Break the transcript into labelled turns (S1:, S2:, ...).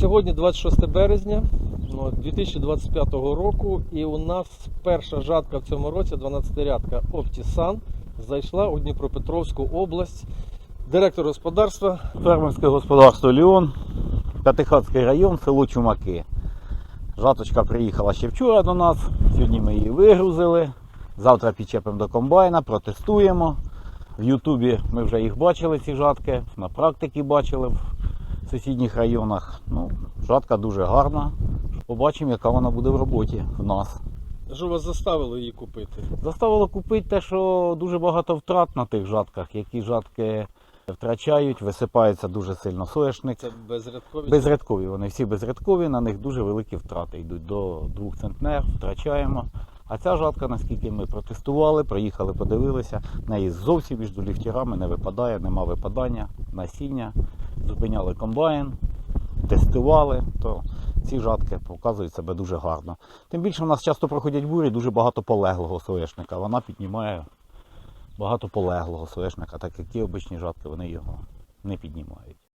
S1: Сьогодні 26 березня ну, 2025 року, і у нас перша жатка в цьому році, 12-рядка Оптісан, зайшла у Дніпропетровську область. Директор господарства
S2: Фермерське господарство Ліон, П'ятихатський район, село Чумаки. Жаточка приїхала ще вчора до нас. Сьогодні ми її вигрузили. Завтра підчепимо до комбайна, протестуємо. В Ютубі ми вже їх бачили, ці жатки, на практиці бачили в сусідніх районах. Ну, жатка дуже гарна. Побачимо, яка вона буде в роботі в нас.
S1: що вас заставило її купити?
S2: Заставило купити те, що дуже багато втрат на тих жатках, які жатки втрачають, висипається дуже сильно соняшник.
S1: Це безрядкові.
S2: Безрядкові, вони всі безрядкові, на них дуже великі втрати йдуть до 2 центнер, втрачаємо. А ця жатка, наскільки ми протестували, проїхали, подивилися, в неї зовсім між ліфтірами не випадає, нема випадання, насіння, зупиняли комбайн, тестували, то ці жатки показують себе дуже гарно. Тим більше в нас часто проходять бурі, дуже багато полеглого соєшника. Вона піднімає багато полеглого соєшника, так як ті обичні жатки вони його не піднімають.